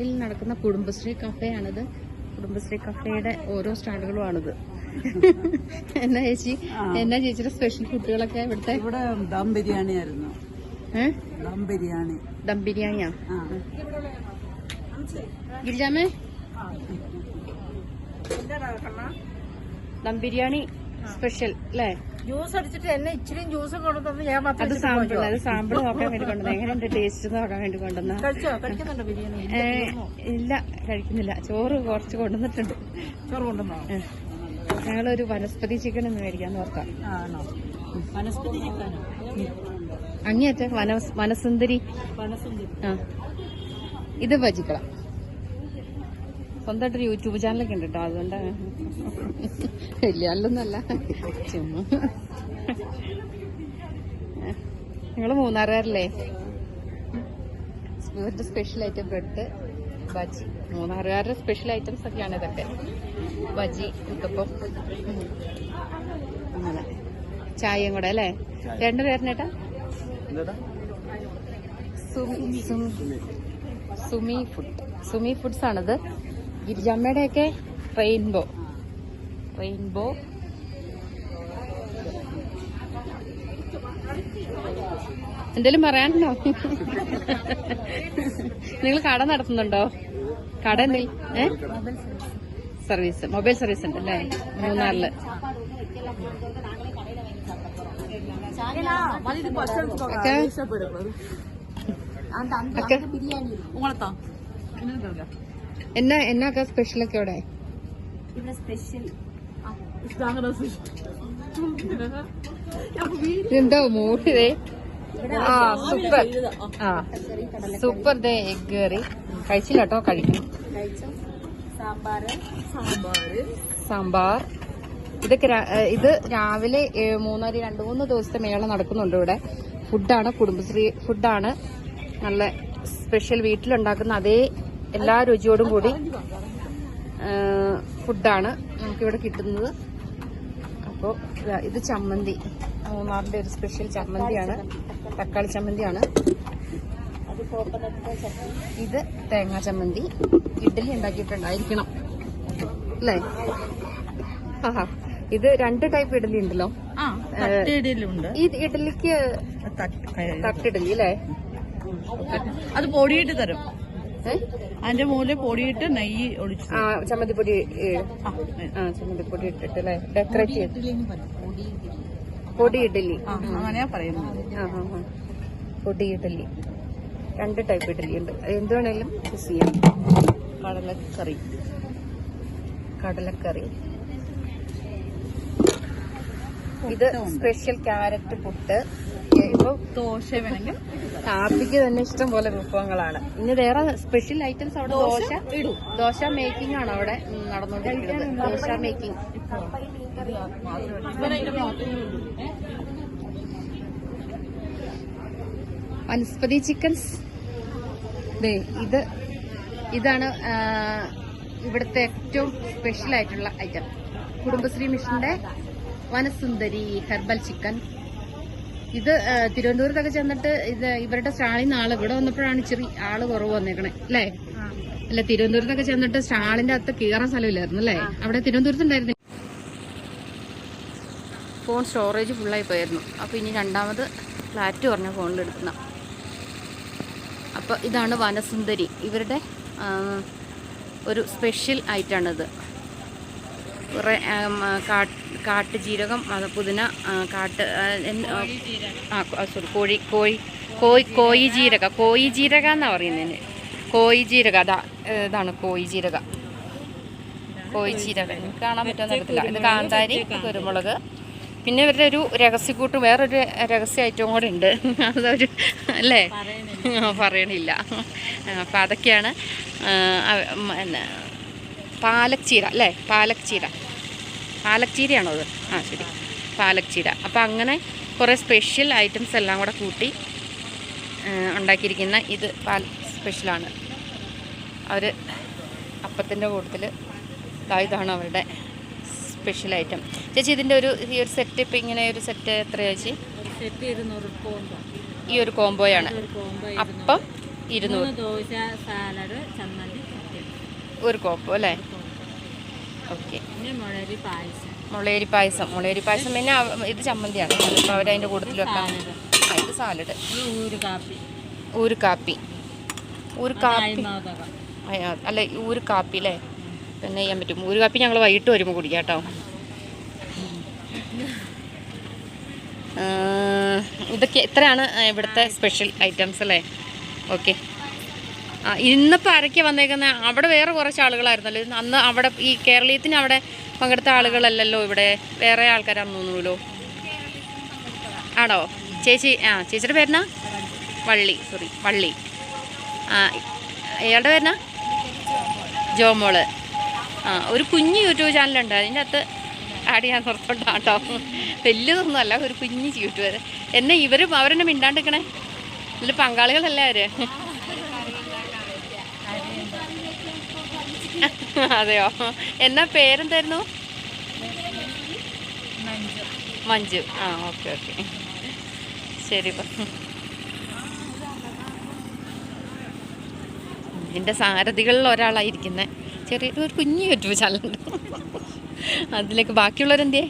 മൂന്നാറിൽ നടക്കുന്ന കുടുംബശ്രീ കഫേയാണിത്. കുടുംബശ്രീ കഫേയുടെ ഓരോ സ്റ്റാളുകളുമാണിത് എന്നാ ചേച്ചി? എന്നാ ചേച്ചിയുടെ സ്പെഷ്യൽ ഫുഡുകളൊക്കെ ഇവിടുത്തെ? ഇവിടെ ദം ബിരിയാണി ആയിരുന്നു. ദം ബിരിയാണി. ദം ബിരിയാണിയാ? ഗിരിജാമേ? ദം ബിരിയാണി സ്പെഷ്യൽ അല്ലേ? ജ്യൂസ് അടിച്ചിട്ട് എന്നെ ഇച്ചിരി ജ്യൂസ് കൊണ്ടുതന്നു ഞാൻ മാത്രം അത് സാമ്പിൾ അത് സാമ്പിൾ നോക്കാൻ വേണ്ടി കൊണ്ടുവന്ന എങ്ങനെയുണ്ട് ടേസ്റ്റ് നോക്കാൻ വേണ്ടി കൊണ്ടുവന്ന കഴിച്ചോ? കഴിക്കുന്നുണ്ടോ ബിരിയാണി? ഇല്ല കഴിക്കുന്നില്ല. ചോറ് കുറച്ച് കൊണ്ടുവന്നിട്ടുണ്ട്. ചോറ് കൊണ്ടുവന്നോ. ഞങ്ങളൊരു വനസ്പതി ചിക്കൻ എന്ന് മേടിക്കാൻ ഓർക്കാം ആണോ? വനസ്പതി ചിക്കനോ അങ്ങേയറ്റ വന വനസുന്ദരി. വനസുന്ദരി. ആ. ഇത് വജിക്കളം സ്വന്തമായിട്ടൊരു യൂട്യൂബ് ചാനലൊക്കെ ഉണ്ട് കേട്ടോ അതുകൊണ്ടാണ് വലിയ ആളൊന്നല്ല ചുമ്മാ. നിങ്ങൾ മൂന്നാറുകാരല്ലേ? ഇവരുടെ സ്പെഷ്യൽ ഐറ്റം ബ്രെഡ് ബജി. മൂന്നാറുകാരുടെ സ്പെഷ്യൽ ഐറ്റംസ് ഒക്കെയാണ് ഇതൊക്കെ. ബജി ഉത്തപ്പം. അങ്ങനെ. ചായയും കൂടെ അല്ലേ? രണ്ടു പേരിനേട്ടാ സുമി സുമി സുമി ഫുഡ് സുമി ഫുഡ്സ് ആണിത്. ഗിരിജാമ്മയുടെയൊക്കെ റെയിൻബോ. റെയിൻബോ. എന്തേലും പറയാനുണ്ടോ? നിങ്ങൾ കട നടത്തുന്നുണ്ടോ? കട എന്തെങ്കിലും ഏ? സർവീസ് മൊബൈൽ സർവീസ് ഉണ്ട് അല്ലേ മൂന്നാറിൽ ബിരിയാണി. ഉങ്ങളത്താ? എന്നാ എന്നാക്കാ സ്പെഷ്യൽ ഒക്കെ അവിടെ? എന്താ മൂട്ടിതേ ആ സൂപ്പർ ആ സൂപ്പർ ദേ എഗ് കറി. കഴിച്ചില്ല കേട്ടോ കഴിക്കും സാമ്പാർ സാമ്പാർ സാമ്പാർ. ഇതൊക്കെ ഇത് രാവിലെ മൂന്നര രണ്ട് മൂന്ന് ദിവസത്തെ മേള നടക്കുന്നുണ്ട് ഇവിടെ. ഫുഡാണ് കുടുംബശ്രീ ഫുഡാണ് നല്ല സ്പെഷ്യൽ വീട്ടിലുണ്ടാക്കുന്ന അതേ എല്ലാ രുചിയോടും കൂടി ഫുഡാണ് നമുക്കിവിടെ കിട്ടുന്നത്. അപ്പോൾ ഇത് ചമ്മന്തി. മൂന്നാറിന്റെ ഒരു സ്പെഷ്യൽ ചമ്മന്തിയാണ്. തക്കാളി ചമ്മന്തിയാണ്. ഇത് തേങ്ങാ ചമ്മന്തി. ഇഡ്ഡലി ഉണ്ടാക്കിയിട്ടുണ്ടായിരിക്കണം. അല്ലേ? ആഹാ. ഇത് രണ്ട് ടൈപ്പ് ഇഡ്ഡലി ഉണ്ടല്ലോ. ഈ ഇഡ്ഡലിക്ക് തട്ടിഡലി അല്ലേ? അത് പൊടിയിട്ട് തരും? അതിന്റെ മുകളിൽ പൊടിയിട്ട് നെയ്യ് ഒഴിച്ചു. ആ ചമ്മന്തിപ്പൊടി ആ, ചമ്മന്തിപ്പൊടി ഇട്ടിട്ട് അല്ലേ ഡെക്കറേറ്റ് ചെയ്ത് പൊടി ഇഡ്ഡലി. ആ, അങ്ങനെയാ പറയുന്നത്. പൊടി ഇഡ്ഡലി. രണ്ട് ടൈപ്പ് ഇഡ്ഡലി ഉണ്ട്. എന്ത് വേണേലും ചൂസ് ചെയ്യാം. കടലക്കറി. കടലക്കറി. ഇത് സ്പെഷ്യൽ ക്യാരറ്റ് പുട്ട്. ഇപ്പൊ ദോശ വേണമെങ്കിൽ കാപ്പിക്ക് തന്നെ ഇഷ്ടം പോലെ വിഭവങ്ങളാണ്. ഇനി വേറെ സ്പെഷ്യൽ ഐറ്റംസ് അവിടെ ദോശ ഇടും. ദോശ മേക്കിംഗ് ആണ് അവിടെ നടന്നുകൊണ്ടിരിക്കുന്നത്. ദോശ മേക്കിംഗ് വനസ്പതി ചിക്കൻസ് ദേ ഇത് ഇതാണ് ഇവിടുത്തെ ഏറ്റവും സ്പെഷ്യൽ ആയിട്ടുള്ള ഐറ്റം കുടുംബശ്രീ മിഷന്റെ വനസുന്ദരി ഹെർബൽ ചിക്കൻ. ഇത് തിരുവനന്തപുരത്തൊക്കെ ചെന്നിട്ട് ഇത് ഇവരുടെ സ്റ്റാളിൽ നിന്ന് ആൾ ഇവിടെ വന്നപ്പോഴാണ് ഇച്ചിരി ആൾ കുറവ് വന്നേക്കണേ അല്ലേ? അല്ല തിരുവനന്തപുരത്തൊക്കെ ചെന്നിട്ട് സ്റ്റാളിന്റെ അകത്ത് കീറാൻ സ്ഥലമില്ലായിരുന്നു അല്ലേ? അവിടെ തിരുവനന്തപുരത്തുണ്ടായിരുന്നു ഫോൺ സ്റ്റോറേജ് ഫുള്ളായി പോയിരുന്നു അപ്പോൾ ഇനി രണ്ടാമത് ഫ്ലാറ്റ് പറഞ്ഞ ഫോണിലെടുക്കുന്ന അപ്പോൾ ഇതാണ് വനസുന്ദരി. ഇവരുടെ ഒരു സ്പെഷ്യൽ ഐറ്റാണിത്. കുറേ കാട്ട് ജീരകം പുതിന കാട്ട് ആ, സോറി കോഴി കോഴി കോഴി കോഴി ജീരക കോഴി ജീരക എന്നാണ് പറയുന്നതിന്? കോഴി ജീരക അതാ ഇതാണ് കോഴി ജീരക. കോഴി ജീരക. കാണാൻ പറ്റുമെന്ന് അറിയത്തില്ല. ഇത് കാന്താരി കുരുമുളക്. പിന്നെ ഇവരുടെ ഒരു രഹസ്യക്കൂട്ട് വേറൊരു രഹസ്യ ഐറ്റവും കൂടെ ഉണ്ട്. അതൊരു അല്ലേ? പറയണില്ല. അപ്പം അതൊക്കെയാണ് പാലക് ചീര അല്ലേ? പാലക് ചീര പാലക് ചീരയാണോ അത്? ആ ശരി. പാലക് ചീര അപ്പം അങ്ങനെ കുറേ സ്പെഷ്യൽ ഐറ്റംസ് എല്ലാം കൂടെ കൂട്ടി ഉണ്ടാക്കിയിരിക്കുന്ന ഇത് പാൽ സ്പെഷ്യലാണ് അവർ അപ്പത്തിന്റെ കൂട്ടത്തിൽ ഇതാണ് അവരുടെ സ്പെഷ്യൽ ഐറ്റം ചേച്ചി ഇതിന്റെ ഒരു ഈ ഒരു സെറ്റ് ഇപ്പം ഇങ്ങനെ ഒരു സെറ്റ് എത്രയാണ് ചേച്ചി? സെറ്റ് ഇരുന്നൂറ് കോംബോ ഈ ഒരു കോംബോയാണ് അപ്പം ഇരുന്നൂറ്. ദോശ സാലഡ് ചമ്മന്തി ഒരു കോപ്പ് അല്ലേ? ഓക്കെ. മുളേരി മുളരി പായസം. മുളയരി പായസം. പിന്നെ ഇത് ചമ്മന്തിയാണ്. അപ്പോൾ അവരതിന്റെ കൂട്ടത്തിൽ വെക്കാൻ ആ, ഇത് സാലഡ് ഊര് കാപ്പി. ഊര് കാപ്പി. അല്ല ഊര് കാപ്പി അല്ലേ? പിന്നെ ചെയ്യാൻ പറ്റും. ഊര് കാപ്പി ഞങ്ങൾ വൈകിട്ട് വരുമ്പോൾ കുടിക്കാം കേട്ടോ. ഇതൊക്കെ ഇത്രയാണ് ഇവിടുത്തെ സ്പെഷ്യൽ ഐറ്റംസ് അല്ലേ? ഓക്കെ. ഇന്നിപ്പോൾ ആരൊക്കെ വന്നേക്കുന്നത് അവിടെ വേറെ കുറച്ച് ആളുകളായിരുന്നല്ലോ. അന്ന് അവിടെ ഈ കേരളീയത്തിന് അവിടെ പങ്കെടുത്ത ആളുകളല്ലല്ലോ ഇവിടെ. വേറെ ആൾക്കാരാണെന്ന് തോന്നുന്നുല്ലോ ആണോ? ചേച്ചി ആ ചേച്ചിയുടെ പേരെന്നാ? വള്ളി സോറി വള്ളി. ആ ഇയാളുടെ പേരെന്നാ? ജോമോൾ. ആ ഒരു കുഞ്ഞ് യൂട്യൂബ് ചാനലുണ്ട്. അതിന്റെ അകത്ത് ആഡ് ചെയ്യാൻ പുറത്തോട്ടാ കേട്ടോ വലിയതൊന്നും അല്ല ഒരു കുഞ്ഞ് യൂട്യൂബർ എന്നെ ഇവരും അവരെന്നെ മിണ്ടാണ്ടിരിക്കണേ. ഇതിൽ പങ്കാളികളല്ലേ അവർ? അതെയോ? എന്നാ പേരെന്തായിരുന്നു? മഞ്ജു. ആ ഓക്കെ ഓക്കെ. ശരി എന്റെ സാരഥികളിൽ ഒരാളായിരിക്കുന്നത് ചെറിയൊരു ഒരു കുഞ്ഞു യൂട്യൂബ് ചാനലുണ്ട് അതിലേക്ക് ബാക്കിയുള്ളവരെന്തേ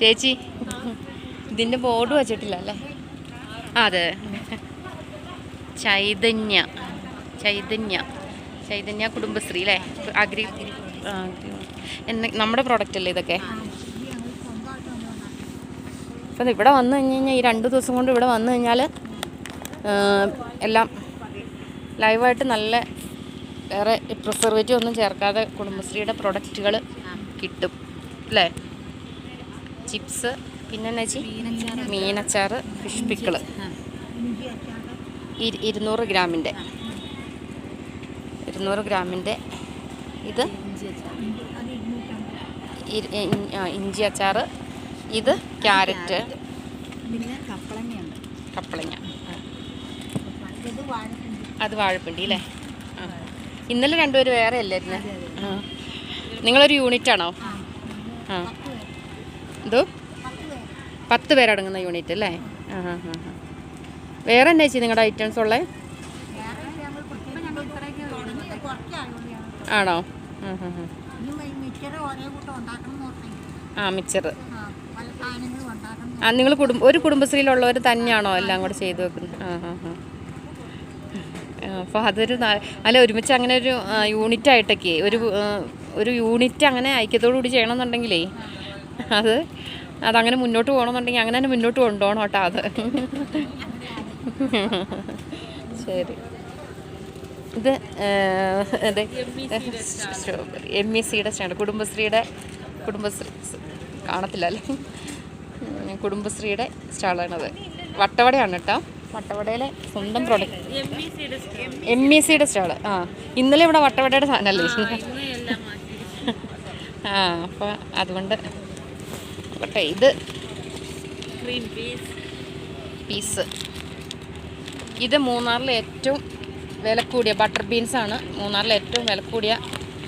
ചേച്ചി ഇതിന്റെ ബോർഡ് വച്ചിട്ടില്ല അല്ലേ? അതെ. ചൈതന്യ. ചൈതന്യ. ചൈതന്യ കുടുംബശ്രീ അല്ലേ അഗ്രി എന്ന നമ്മുടെ പ്രോഡക്റ്റ് അല്ലേ ഇതൊക്കെ? അപ്പം ഇവിടെ വന്നു കഴിഞ്ഞ് കഴിഞ്ഞാൽ ഈ രണ്ട് ദിവസം കൊണ്ട് ഇവിടെ വന്നു കഴിഞ്ഞാൽ എല്ലാം ലൈവായിട്ട് നല്ല വേറെ പ്രിസർവേറ്റീവ് ഒന്നും ചേർക്കാതെ കുടുംബശ്രീയുടെ പ്രൊഡക്റ്റുകൾ കിട്ടും. അല്ലേ? ചിപ്സ് പിന്നെ എന്നാ വെച്ചാൽ മീനച്ചാറ്. Fish pickle. ഇരുന്നൂറ് ഗ്രാമിന്റെ. ഇരുന്നൂറ് ഗ്രാമിന്റെ ഇത് ഇഞ്ചി അച്ചാർ ഇത് ക്യാരറ്റ്. കപ്പളങ്ങ. അത് വാഴപ്പിണ്ടി അല്ലേ. ഇന്നലെ രണ്ടുപേരും വേറെ അല്ലായിരുന്നു? ഇന്ന് നിങ്ങളൊരു യൂണിറ്റ് ആണോ ആ. എന്തോ? പത്ത് പേരടങ്ങുന്ന യൂണിറ്റ് അല്ലേ? ആ ഹാ ഹാ ഹാ വേറെ എന്നാ ചേച്ചി നിങ്ങളുടെ ഐറ്റംസ് ഉള്ളത് ആണോ? ആ മിച്ചർ ആ നിങ്ങൾ കുടുംബ ഒരു കുടുംബശ്രീയിലുള്ളവർ തന്നെയാണോ എല്ലാം കൂടെ ചെയ്തു വെക്കുന്നത്? ആ ആ ആ. അപ്പോൾ അതൊരു അല്ല ഒരുമിച്ച് അങ്ങനെ ഒരു യൂണിറ്റ് ആയിട്ടൊക്കെ ഒരു ഒരു യൂണിറ്റ് അങ്ങനെ ഐക്യത്തോടു കൂടി ചെയ്യണമെന്നുണ്ടെങ്കിലേ അത് അതങ്ങനെ മുന്നോട്ട് പോകണമെന്നുണ്ടെങ്കിൽ അങ്ങനെ തന്നെ മുന്നോട്ട് കൊണ്ടുപോകണം കേട്ടോ അത്. ശരി. ഇത് അതെ. സ്ട്രോബെറി എം ഇ സിയുടെ സ്റ്റാൻഡ്. കുടുംബശ്രീയുടെ കുടുംബശ്രീ കാണത്തില്ല അല്ലേ കുടുംബശ്രീയുടെ സ്റ്റാളാണത്. വട്ടവടയാണ് കേട്ടോ. വട്ടവടയിലെ സ്വന്തം പ്രോഡക്റ്റ് എം ഇ സിയുടെ സ്റ്റാൾ. ആ ഇന്നലെ ഇവിടെ വട്ടവടയുടെ സാധനമല്ലേ? ആ അപ്പോൾ അതുകൊണ്ട് ആട്ടെ ഇത് പീസ് ഇത് മൂന്നാറിലെ ഏറ്റവും വില കൂടിയ ബട്ടർ ബീൻസാണ് മൂന്നാറിലെ ഏറ്റവും വില കൂടിയ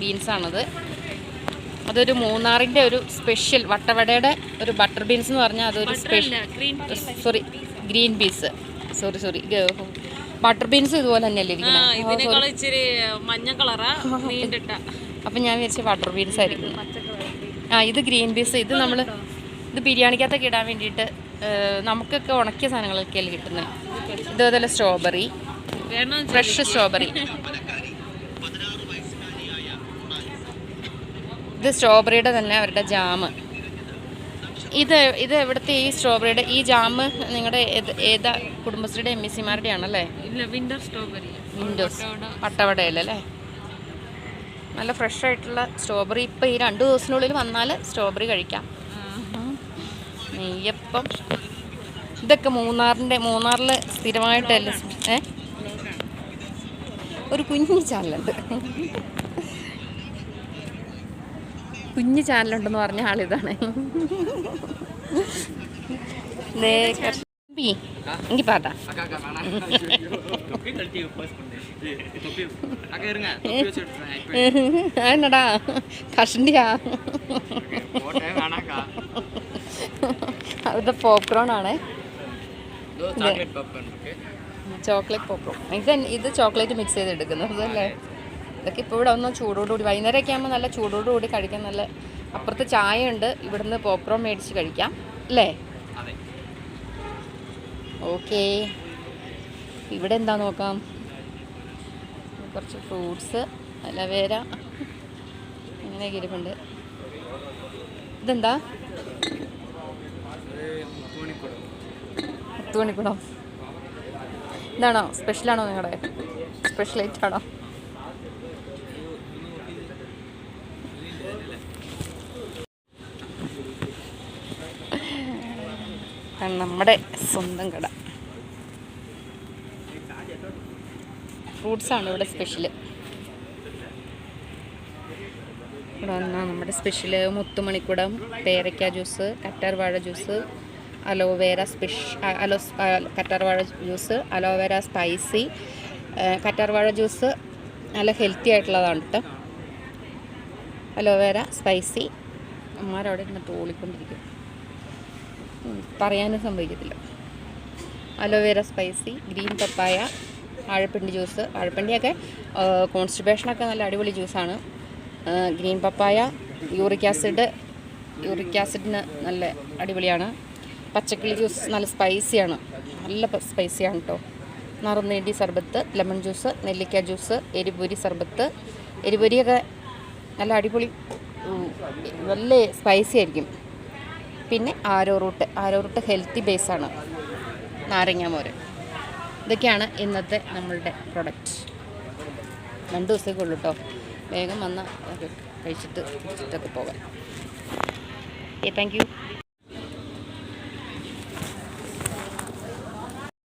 ബീൻസാണത് അതൊരു മൂന്നാറിന്റെ ഒരു സ്പെഷ്യൽ വട്ടവടയുടെ ഒരു ബട്ടർ ബീൻസ് എന്ന് പറഞ്ഞാൽ അതൊരു special sorry green peas. Sorry sorry butter beans ഇതുപോലെ തന്നെയല്ലേ ഇരിക്കുന്നത് അപ്പം ഞാൻ വിചാരിച്ചു ബട്ടർ ബീൻസ് ആയിരിക്കും. ആ ഇത് ഗ്രീൻ പീസ്. ഇത് നമ്മൾ ഇത് ബിരിയാണിക്കകത്തൊക്കെ ഇടാൻ വേണ്ടിയിട്ട് നമുക്കൊക്കെ ഉണക്കിയ സാധനങ്ങളൊക്കെയല്ലേ കിട്ടുന്നത് ഇതുപോലെ സ്ട്രോബെറി ഫ്രഷ് സ്ട്രോബെറി ഇത് സ്ട്രോബെറിയുടെ തന്നെ അവരുടെ ജാമ് ഇത് ഇത് എവിടുത്തെ ഈ സ്ട്രോബെറിയുടെ ഈ ജാമ് നിങ്ങളുടെ ഏതാ കുടുംബശ്രീയുടെ എം എസ് സിമാരുടെ ആണല്ലേ? വിൻഡോ സ്ട്രോബെറി വിൻഡോസ് നല്ല ഫ്രഷ് ആയിട്ടുള്ള സ്ട്രോബെറി ഇപ്പം ഈ രണ്ട് ദിവസത്തിനുള്ളിൽ വന്നാൽ സ്ട്രോബെറി കഴിക്കാം. നെയ്യപ്പം. ഇതൊക്കെ മൂന്നാറിന്റെ മൂന്നാറിൽ സ്ഥിരമായിട്ടല്ല ഏ? ഒരു കുഞ്ഞു ചാനലുണ്ട്. കുഞ്ഞു ചാനലുണ്ടെന്ന് പറഞ്ഞ ആളിതാണ്. ദേ தம்பி இங்க பாத்தா என்னடா കഷണ്ടിയാ അവരുടെ പോപ്കോൺ ആണേ. ചോക്ലേറ്റ് പോപ്കോൺ ഇത് ഇത് ചോക്ലേറ്റ് മിക്സ് ചെയ്ത് എടുക്കുന്നത് അല്ലേ ഇതൊക്കെ ഇപ്പോൾ ഇവിടെ ഒന്നും ചൂടോടുകൂടി വൈകുന്നേരമൊക്കെ ആകുമ്പോൾ നല്ല ചൂടോടുകൂടി കഴിക്കാൻ നല്ല അപ്പുറത്ത് ചായ ഉണ്ട് ഇവിടുന്ന് പോപ്കോൺ മേടിച്ച് കഴിക്കാം. അല്ലേ? ഓക്കേ. ഇവിടെ എന്താ നോക്കാം? കുറച്ച് ഫ്രൂട്ട്സ് അലവേര അങ്ങനെയൊക്കെ ഇരിപ്പുണ്ട്. ഇതെന്താ? പത്ത് മണിക്കൂടോ ഇതാണോ? സ്പെഷ്യലാണോ നിങ്ങളുടെ? സ്പെഷ്യൽ ആണ് നമ്മുടെ സ്വന്തം കട. ഫ്രൂട്ട്സാണ് ഇവിടെ സ്പെഷ്യൽ ഇവിടെ വന്നാൽ നമ്മുടെ സ്പെഷ്യൽ മുത്തുമണിക്കുടം പേരയ്ക്ക ജ്യൂസ് കറ്റാർ വാഴ ജ്യൂസ് അലോവേര സ്പെഷ് അലോ കറ്റാർ വാഴ ജ്യൂസ് അലോവേര സ്പൈസി കറ്റാർ വാഴ ജ്യൂസ് നല്ല ഹെൽത്തി ആയിട്ടുള്ളതാണ് കേട്ടോ അലോവേര സ്പൈസി. അമ്മമാരവിടെ ഇരുന്ന് തോളിക്കൊണ്ടിരിക്കും പറയാനും സംഭവിക്കത്തില്ല. Aloe vera spicy green papaya ആഴപ്പിണ്ടി juice ആഴപ്പിണ്ടിയൊക്കെ കോൺസ്റ്റിപ്പേഷനൊക്കെ നല്ല അടിപൊളി ജ്യൂസാണ് green papaya uric acid uric ആസിഡിന് നല്ല അടിപൊളിയാണ്. പച്ചക്കിളി ജ്യൂസ് നല്ല സ്പൈസിയാണ് നല്ല സ്പൈസിയാണ് കേട്ടോ നറുനേണ്ടി സർബത്ത് ലെമൺ ജ്യൂസ് നെല്ലിക്ക ജ്യൂസ് എരിപൊരി സർബത്ത്. എരിപൊരിയൊക്കെ നല്ല അടിപൊളി നല്ല സ്പൈസി ആയിരിക്കും. പിന്നെ arrow root arrow root healthy ബേസാണ് നാരങ്ങ മോര്. ഇതൊക്കെയാണ് ഇന്നത്തെ നമ്മളുടെ പ്രൊഡക്റ്റ് രണ്ട് ദിവസത്തേക്ക് ഉള്ളൂ കേട്ടോ വേഗം വന്ന് കഴിച്ചിട്ട് കഴിച്ചിട്ടൊക്കെ പോകാം. Okay thank